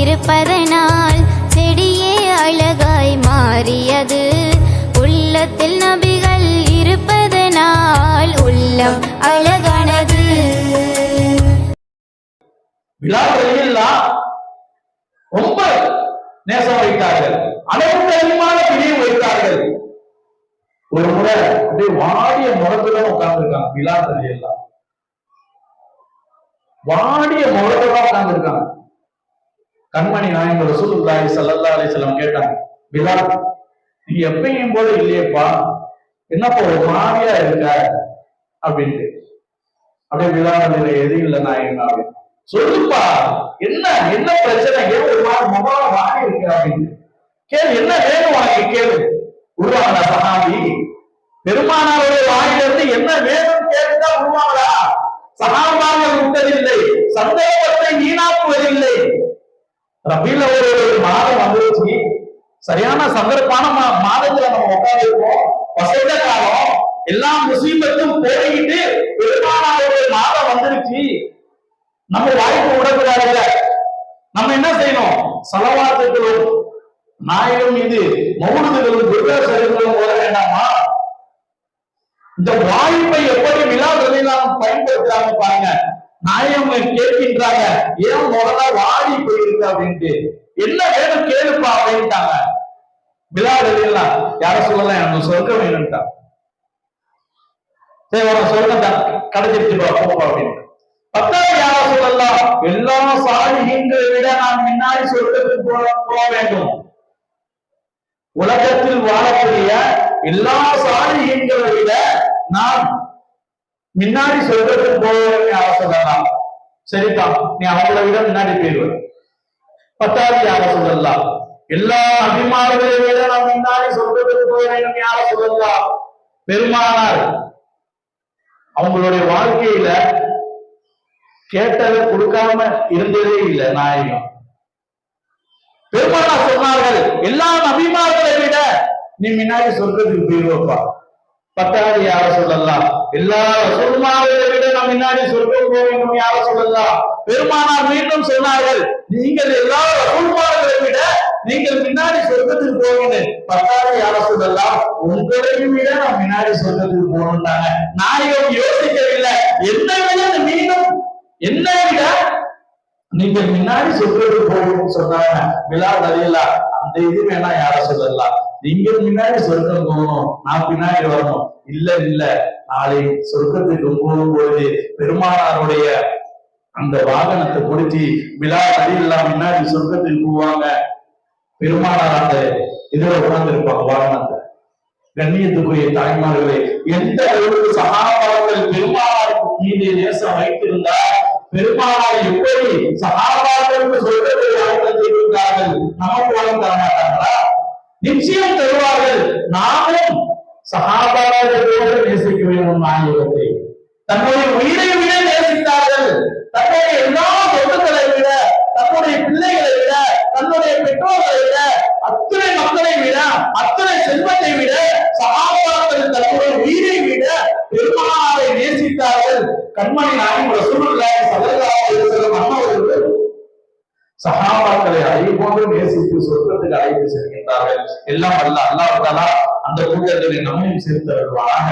இருப்பதனால் செடியே அழகாய் மாறியது. உள்ளத்தில் நபிகள் இருப்பதனால் உள்ளம் அழகானது. ரொம்ப நேசம் வைத்தார்கள் அளவுக்கு அதிகமான பிடியும் வைத்தார்கள். ஒரு முறை அப்படியே வாடிய முகத்துல உட்கார்ந்துருக்காங்க. விழாக்கள் எல்லாம் வாடிய முகத்துல உட்கார்ந்துருக்காங்க. கண்மணி நாயகம் ரசூலுல்லாஹி ஸல்லல்லாஹு அலைஹி வஸல்லம் கேட்டாங்க பிலால் நீ எப்பயும் போல இல்லையேப்பா என்னப்பா ஒரு மாதிரியா இருக்க? அப்படின்ட்டு. அப்படியே விழாவில் எது இல்லை நாயகம் அப்படின்னு. சொல்லுப்பா என்ன என்ன பிரச்சனை? ஏன் ஒரு மாதிரி முகம் மாறி இருக்கு? அப்படின்னு கேளு என்ன வேணும் உனக்கு? கேளு. உருவான சகாபி பெருமானாருடைய வாயிலிருந்து என்ன வேணும் கேட்டுதான் உருவாங்களா சகாபாங்கள் விட்டதில்லை சந்தேகத்தை வீணாக்குவதில்லை ரபில ஒரு ஒரு மாதம் வந்துருச்சு. சரியான சந்தர்ப்பான மா- மாதத்துல நம்ம உட்காந்துருக்கோம் வசந்த காலம் எல்லா முசீபத்தும் போயிட்டு ஒரு மாதம் வந்துருச்சு. நம்ம வாய்ப்பு விடக்கூடாதுல்ல நம்ம என்ன செய்யணும்? சலவாத்துக்களும் நாயகம் மீது மௌனதுகளும் துர்கா சரிகளும் போட வேண்டாமா? இந்த வாய்ப்பை எப்படி விழா நாம் பயன்படுத்துறாங்க பாருங்க. நாயகம் கேட்கின்றாங்க ஏன் முதல்ல வாடி போயிருக்கு? அப்படின்ட்டு. என்ன வேணும் கேளுப்பா அப்படின்ட்டாங்க. விழா எல்லாம் யாரும் சொல்லலாம் எனக்கு சொர்க்கம் வேணும்ட்டா. சரி உன சொர்க்கத்தை கிடைச்சிருச்சு பா, போப்பா அப்படின்னு பத்தாவது யார சொல்லலாம் எல்லா சாலிகங்களை விட நான் முன்னாடி சொர்க்கத்துக்கு போக போக வேண்டும். உலகத்தில் வாழக்கூடிய எல்லா சாலிகங்களை விட நான் முன்னாடி சொர்க்கத்துக்கு போவதற்கு வேண்டும் சரிப்பா நீ அவங்கள விட முன்னாடி போயிடுவ பத்தாவது யார சொல்லலாம். எல்லா அபிமானங்களை விட நான் முன்னாடி சொர்க்கத்துக்கு போக வேண்டும் யார சொல்லலாம். பெருமானார் அவங்களுடைய வாழ்க்கையில கேட்டதை கொடுக்காம இருந்ததே இல்லை நாயகம். பெருமானா சொன்னார்கள் எல்லா அபிமானங்களை விட நீ முன்னாடி சொல்றதுக்கு போயிருவப்பா. பத்தாவது யார சொல்லலாம் எல்லா ரசூல்மார்களை விட நான் முன்னாடி சொர்க்கம் போக வேண்டும் யார சொல்லலாம் பெருமானார் மீண்டும் சொன்னார்கள் நீங்கள் எல்லா ரசூல்மார்களை விட நீங்கள் முன்னாடி சொர்க்கத்துக்கு போவீங்க பத்தாவது யார சொல்லலாம் உங்களையும் விட நான் முன்னாடி சொர்க்கத்துக்கு நான் நாயகம் யோசிக்கவில்லை என்னை விட மீண்டும் என்னை விட நீங்க முன்னாடி சொல்றது போகணும்னு சொன்னாங்க. விழா வரையில அந்த இது வேணா யார சொல்லலாம் நீங்க முன்னாடி சொர்க்கம் போகணும் நான் பின்னாடி வரணும். இல்ல இல்ல. நாளை சொர்க்கத்துக்கு போகும்போது பெருமானாருடைய அந்த வாகனத்தை பிடிச்சி விழா வரையிலாம் முன்னாடி சொர்க்கத்துக்கு போவாங்க. பெருமானார் அந்த இதுல உட்கார்ந்து இருப்பாங்க வாகனத்தை கண்ணியத்துக்குரிய தாய்மார்களே எந்த அளவுக்கு சகாபாக்கள் பெருமானாருக்கு மீது நேசம் வைத்திருந்தா பெருமானார் எப்படி சகாபாக்களுக்கு சொல்றதை வாய்ப்பு செய்கிறார்கள் நமக்கு வாங்கி தர மாட்டாங்களா? நிச்சயம் தருவார்கள். நாமும் சகாபாக்களோடு நேசிக்க வேண்டும் நாயகத்தை தன்னுடைய உயிரை விட நேசித்தார்கள். தன்னுடைய எல்லா சொத்துக்களை விட தன்னுடைய பிள்ளைகளை விட தன்னுடைய பெற்றோர்களை விட அத்தனை மக்களை விட அத்தனை செல்வத்தை விட சகாபாரத்தில் தன்னுடைய உயிரை விட பெருமானாரை நேசித்தார்கள். கண்மணி நாயும் ரசூலுல்லாஹி ஸல்லல்லாஹு அலைஹி வஸல்லம் அன்னவர்கள் சகாபாக்களை அறிவு போன்று சொர்க்கத்துக்கு அழைத்து செல்கின்றார்கள். எல்லாம் அல்ல அல்லாஹ் அந்த கூட்டத்தில் நம்மையும் சேர்த்து வருவானாக